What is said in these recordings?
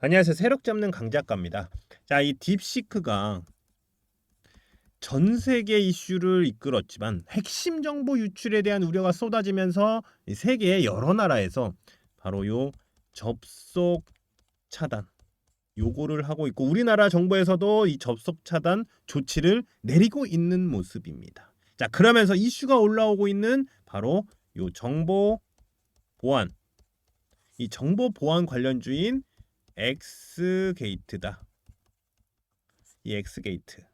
안녕하세요. 세력 잡는 강 작가입니다. 자, 이 딥시크가 전 세계 이슈를 이끌었지만 핵심 정보 유출에 대한 우려가 쏟아지면서 이 세계의 여러 나라에서 바로 요 접속 차단 요거를 하고 있고 우리나라 정부에서도 이 접속 차단 조치를 내리고 있는 모습입니다. 자, 그러면서 이슈가 올라오고 있는 바로 요 정보 보안 이 정보 보안 관련주인 엑스게이트다. 이 엑스게이트.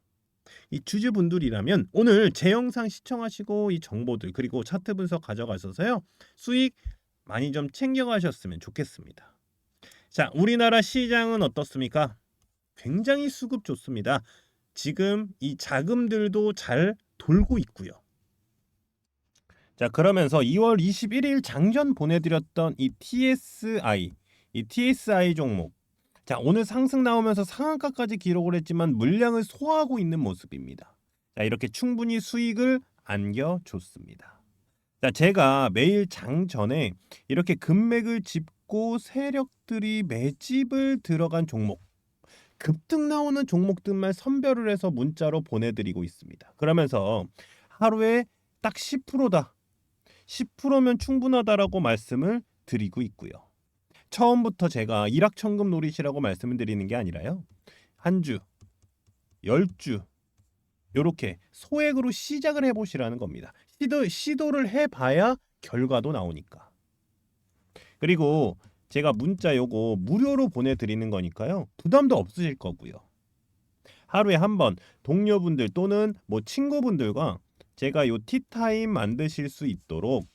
이 주주분들이라면 오늘 제 영상 시청하시고 이 정보들 그리고 차트 분석 가져가셔서요. 수익 많이 좀 챙겨가셨으면 좋겠습니다. 자, 우리나라 시장은 어떻습니까? 굉장히 수급 좋습니다. 지금 이 자금들도 잘 돌고 있고요. 자, 그러면서 2월 21일 장전 보내드렸던 이 TSI, 이 TSI 종목. 자, 오늘 상승 나오면서 상한가까지 기록을 했지만 물량을 소화하고 있는 모습입니다. 자, 이렇게 충분히 수익을 안겨줬습니다. 자, 제가 매일 장 전에 이렇게 금맥을 짚고 세력들이 매집을 들어간 종목, 급등 나오는 종목들만 선별을 해서 문자로 보내드리고 있습니다. 그러면서 하루에 딱 10%다. 10%면 충분하다라고 말씀을 드리고 있고요. 처음부터 제가 일확천금 노리시라고 말씀을 드리는 게 아니라요. 한 주, 열 주, 요렇게 소액으로 시작을 해보시라는 겁니다. 시도, 시도를 해봐야 결과도 나오니까. 그리고 제가 문자 요거 무료로 보내드리는 거니까요. 부담도 없으실 거고요. 하루에 한 번 동료분들 또는 뭐 친구분들과 제가 요 티타임 만드실 수 있도록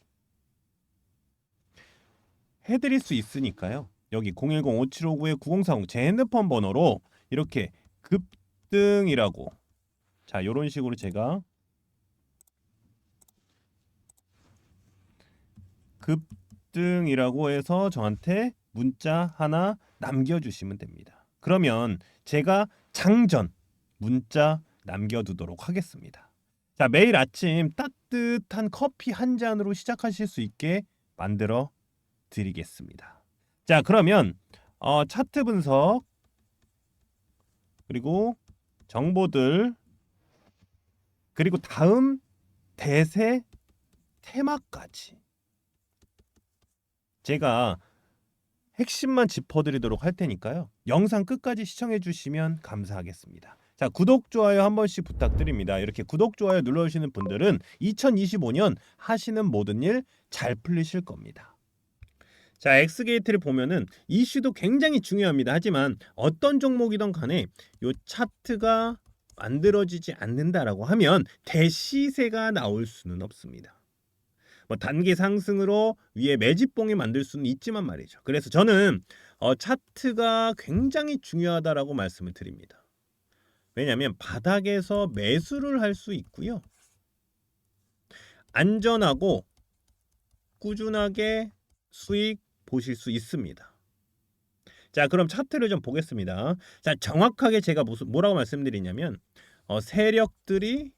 해드릴 수 있으니까요. 여기 010-5759-9040 제 핸드폰 번호로 이렇게 급등이라고 자 요런 식으로 제가 급등이라고 해서 저한테 문자 하나 남겨주시면 됩니다. 그러면 제가 장전 문자 남겨두도록 하겠습니다. 자 매일 아침 따뜻한 커피 한 잔으로 시작하실 수 있게 만들어 드리겠습니다. 자 그러면 어, 차트 분석 그리고 정보들 그리고 다음 대세 테마까지 제가 핵심만 짚어드리도록 할 테니까요. 영상 끝까지 시청해 주시면 감사하겠습니다. 자 구독 좋아요 한 번씩 부탁드립니다. 이렇게 구독 좋아요 눌러주시는 분들은 2025년 하시는 모든 일 잘 풀리실 겁니다. 자 엑스게이트를 보면은 이슈도 굉장히 중요합니다. 하지만 어떤 종목이든 간에 요 차트가 만들어지지 않는다라고 하면 대시세가 나올 수는 없습니다. 뭐 단기 상승으로 위에 매집봉이 만들 수는 있지만 말이죠. 그래서 저는 어, 차트가 굉장히 중요하다라고 말씀을 드립니다. 왜냐하면 바닥에서 매수를 할 수 있고요. 안전하고 꾸준하게 수익 보실 수 있습니다. 자, 그럼 차트를 좀 보겠습니다. 자, 정확하게 제가 무슨 뭐라고 말씀드리냐면 어, 세력들이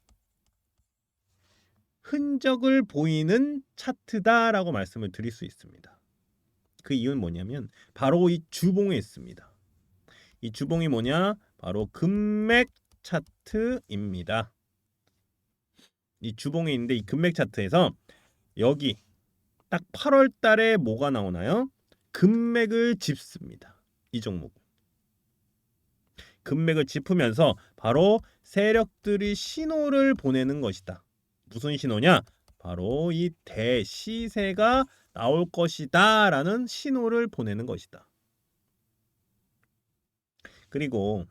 흔적을 보이는 차트다라고 말씀을 드릴 수 있습니다. 그 이유는 뭐냐면 바로 이 주봉에 있습니다. 이 주봉이 뭐냐? 바로 금맥 차트입니다. 이 주봉에 있는데 이 금맥 차트에서 여기 딱 8월 달에 뭐가 나오나요? 금맥을 짚습니다. 이 종목. 금맥을 짚으면서 바로 세력들이 신호를 보내는 것이다. 무슨 신호냐? 바로 이 대시세가 나올 것이다 라는 신호를 보내는 것이다. 그리고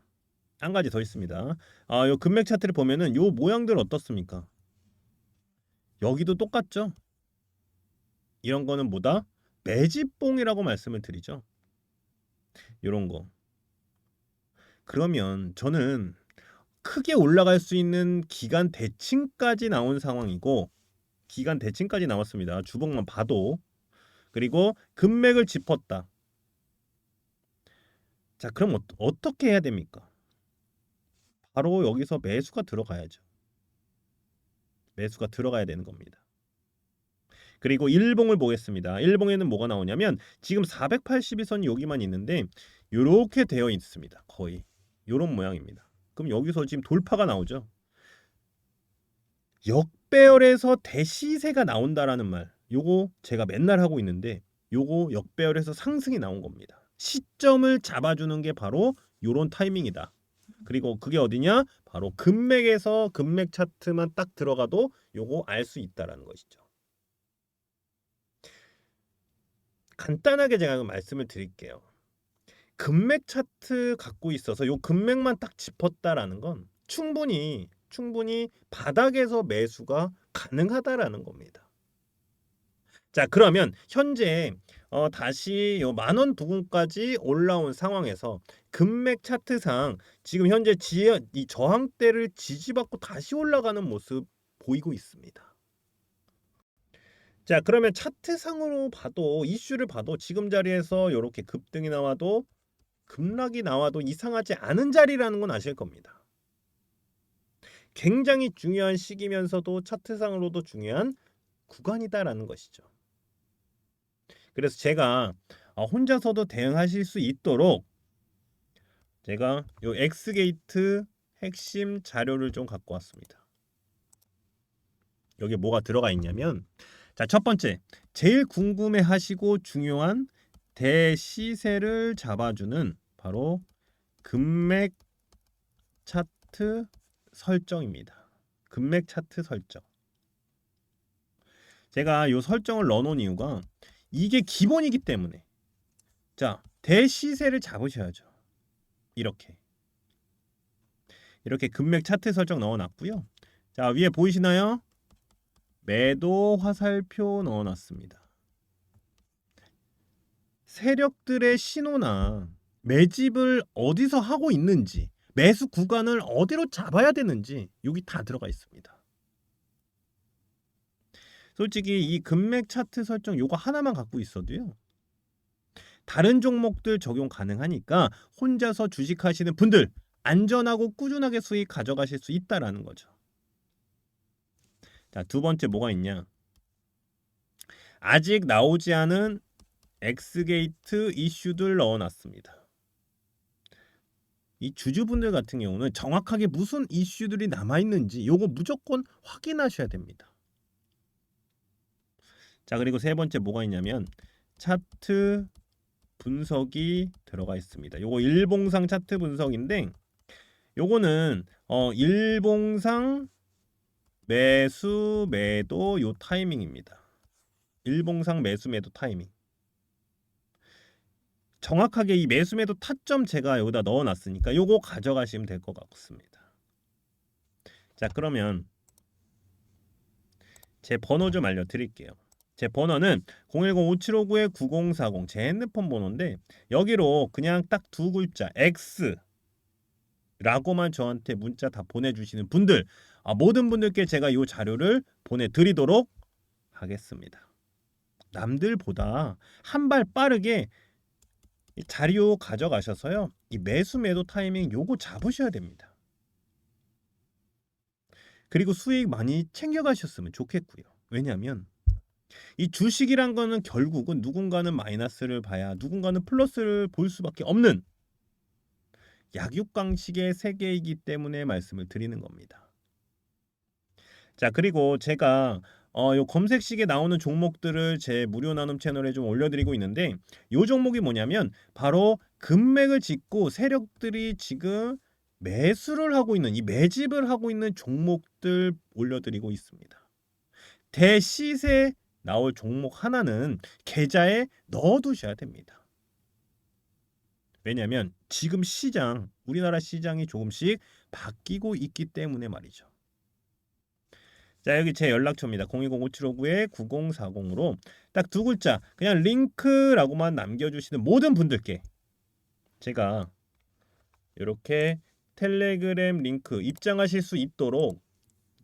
한 가지 더 있습니다. 아, 요 금맥 차트를 보면은 요 모양들 어떻습니까? 여기도 똑같죠? 이런 거는 뭐다? 매집봉이라고 말씀을 드리죠. 이런 거. 그러면 저는 크게 올라갈 수 있는 기간 대칭까지 나온 상황이고 기간 대칭까지 나왔습니다. 주봉만 봐도 그리고 금맥을 짚었다. 자, 그럼 어, 떻게 해야 됩니까? 바로 여기서 매수가 들어가야죠. 매수가 들어가야 되는 겁니다. 그리고 일봉을 보겠습니다. 일봉에는 뭐가 나오냐면 지금 482선 여기만 있는데 요렇게 되어 있습니다. 거의 요런 모양입니다. 그럼 여기서 지금 돌파가 나오죠. 역배열에서 대시세가 나온다라는 말. 요거 제가 맨날 하고 있는데 요거 역배열에서 상승이 나온 겁니다. 시점을 잡아주는 게 바로 요런 타이밍이다. 그리고 그게 어디냐? 바로 금맥에서 금맥 차트만 딱 들어가도 요거 알 수 있다라는 것이죠. 간단하게 제가 말씀을 드릴게요. 금맥 차트 갖고 있어서 요 금맥만 딱 짚었다라는 건 충분히 충분히 바닥에서 매수가 가능하다라는 겁니다. 자, 그러면 현재 어, 다시 요 만원 부근까지 올라온 상황에서 금맥 차트상 지금 현재 지하, 이 저항대를 지지받고 다시 올라가는 모습 보이고 있습니다. 자, 그러면 차트상으로 봐도 이슈를 봐도 지금 자리에서 이렇게 급등이 나와도 급락이 나와도 이상하지 않은 자리라는 건 아실 겁니다. 굉장히 중요한 시기면서도 차트상으로도 중요한 구간이다라는 것이죠. 그래서 제가 어, 혼자서도 대응하실 수 있도록 제가 요 엑스게이트 핵심 자료를 좀 갖고 왔습니다. 여기 뭐가 들어가 있냐면 자, 첫 번째. 제일 궁금해 하시고 중요한 대시세를 잡아주는 바로 금맥 차트 설정입니다. 금맥 차트 설정. 제가 이 설정을 넣어놓은 이유가 이게 기본이기 때문에 자 대시세를 잡으셔야죠. 이렇게 이렇게 금맥 차트 설정 넣어놨고요. 자 위에 보이시나요? 매도 화살표 넣어놨습니다. 세력들의 신호나 매집을 어디서 하고 있는지 매수 구간을 어디로 잡아야 되는지 여기 다 들어가 있습니다. 솔직히 이 금맥 차트 설정 요거 하나만 갖고 있어도요. 다른 종목들 적용 가능하니까 혼자서 주식하시는 분들 안전하고 꾸준하게 수익 가져가실 수 있다라는 거죠. 자, 두 번째 뭐가 있냐? 아직 나오지 않은 엑스게이트 이슈들 넣어놨습니다. 이 주주분들 같은 경우는 정확하게 무슨 이슈들이 남아 있는지 요거 무조건 확인하셔야 됩니다. 자 그리고 세 번째 뭐가 있냐면 차트 분석이 들어가 있습니다. 요거 일봉상 차트 분석인데 요거는 어 일봉상 매수 매도 요 타이밍입니다. 일봉상 매수 매도 타이밍. 정확하게 이 매수 매도 타점 제가 여기다 넣어 놨으니까 요거 가져가시면 될 것 같습니다. 자, 그러면 제 번호 좀 알려 드릴게요. 제 번호는 010-5759-9040 제 핸드폰 번호인데 여기로 그냥 딱 두 글자 X 라고만 저한테 문자 다 보내주시는 분들 아, 모든 분들께 제가 이 자료를 보내드리도록 하겠습니다. 남들보다 한 발 빠르게 이 자료 가져가셔서요. 이 매수 매도 타이밍 요거 잡으셔야 됩니다. 그리고 수익 많이 챙겨가셨으면 좋겠고요. 왜냐하면 이 주식이란 거는 결국은 누군가는 마이너스를 봐야 누군가는 플러스를 볼 수밖에 없는 약육강식의 세계이기 때문에 말씀을 드리는 겁니다. 자 그리고 제가 어, 요 검색식에 나오는 종목들을 제 무료 나눔 채널에 좀 올려드리고 있는데 요 종목이 뭐냐면 바로 금맥을 짚고 세력들이 지금 매수를 하고 있는 이 매집을 하고 있는 종목들 올려드리고 있습니다. 대시세 나올 종목 하나는 계좌에 넣어두셔야 됩니다. 왜냐하면 지금 시장 우리나라 시장이 조금씩 바뀌고 있기 때문에 말이죠. 자 여기 제 연락처입니다. 010-5759-9040으로 딱 두 글자 그냥 링크라고만 남겨주시는 모든 분들께 제가 이렇게 텔레그램 링크 입장하실 수 있도록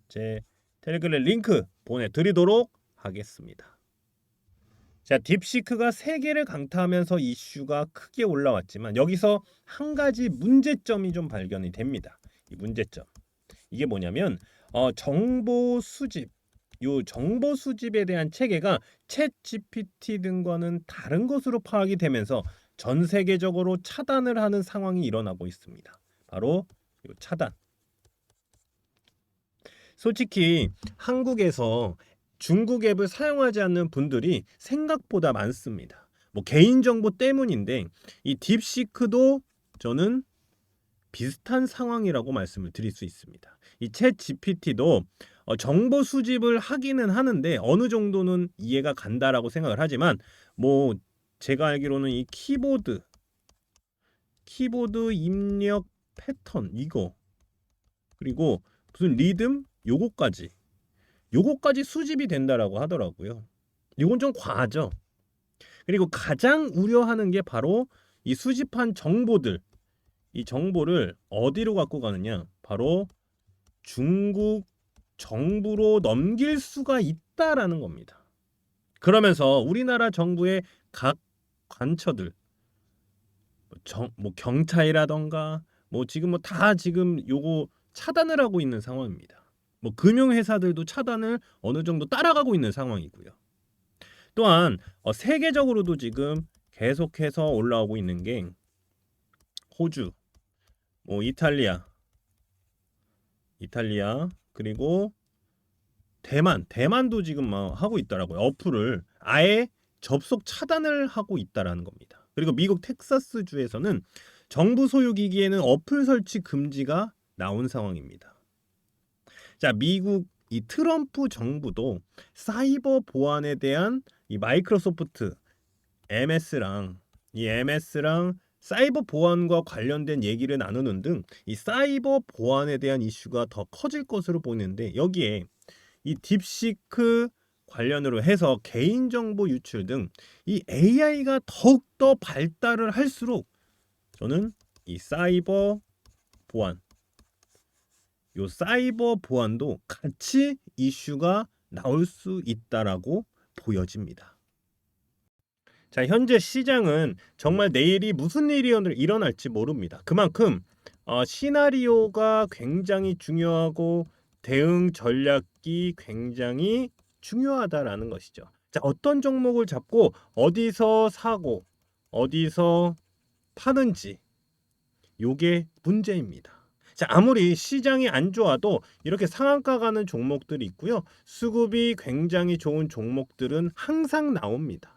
제 텔레그램 링크 보내드리도록 하겠습니다. 자, 딥시크가 세계를 강타하면서 이슈가 크게 올라왔지만 여기서 한 가지 문제점이 좀 발견이 됩니다. 이 문제점. 이게 뭐냐면 어, 정보 수집 요 정보 수집에 대한 체계가 챗 GPT 등과는 다른 것으로 파악이 되면서 전 세계적으로 차단을 하는 상황이 일어나고 있습니다. 바로 이 차단. 솔직히 한국에서 중국 앱을 사용하지 않는 분들이 생각보다 많습니다. 뭐 개인정보 때문인데 이 딥시크도 저는 비슷한 상황이라고 말씀을 드릴 수 있습니다. 이챗 GPT도 어, 정보 수집을 하기는 하는데 어느 정도는 이해가 간다라고 생각을 하지만 뭐 제가 알기로는 이 키보드 키보드 입력 패턴 이거 그리고 무슨 리듬 요거까지 요거까지 수집이 된다라고 하더라고요. 이건 좀 과하죠. 그리고 가장 우려하는 게 바로 이 수집한 정보들 이 정보를 어디로 갖고 가느냐? 바로 중국 정부로 넘길 수가 있다라는 겁니다. 그러면서 우리나라 정부의 각 관처들 뭐 정, 뭐 경찰이라던가 뭐 지금 뭐 다 지금 요거 차단을 하고 있는 상황입니다. 뭐 금융회사들도 차단을 어느 정도 따라가고 있는 상황이고요. 또한 어, 세계적으로도 지금 계속해서 올라오고 있는 게 호주, 뭐 이탈리아, 이탈리아 그리고 대만, 대만도 지금 막 하고 있더라고요. 어플을 아예 접속 차단을 하고 있다라는 겁니다. 그리고 미국 텍사스 주에서는 정부 소유 기기에는 어플 설치 금지가 나온 상황입니다. 자, 미국 이 트럼프 정부도 사이버 보안에 대한 이 마이크로소프트 MS랑 이 MS랑 사이버 보안과 관련된 얘기를 나누는 등 이 사이버 보안에 대한 이슈가 더 커질 것으로 보이는데 여기에 이 딥시크 관련으로 해서 개인정보 유출 등 이 AI가 더욱더 발달을 할수록 저는 이 사이버 보안 요 사이버 보안도 같이 이슈가 나올 수 있다라고 보여집니다. 자, 현재 시장은 정말 내일이 무슨 일이 일어날지 모릅니다. 그만큼 어, 시나리오가 굉장히 중요하고 대응 전략이 굉장히 중요하다라는 것이죠. 자, 어떤 종목을 잡고 어디서 사고 어디서 파는지 요게 문제입니다. 자, 아무리 시장이 안 좋아도 이렇게 상한가 가는 종목들이 있고요. 수급이 굉장히 좋은 종목들은 항상 나옵니다.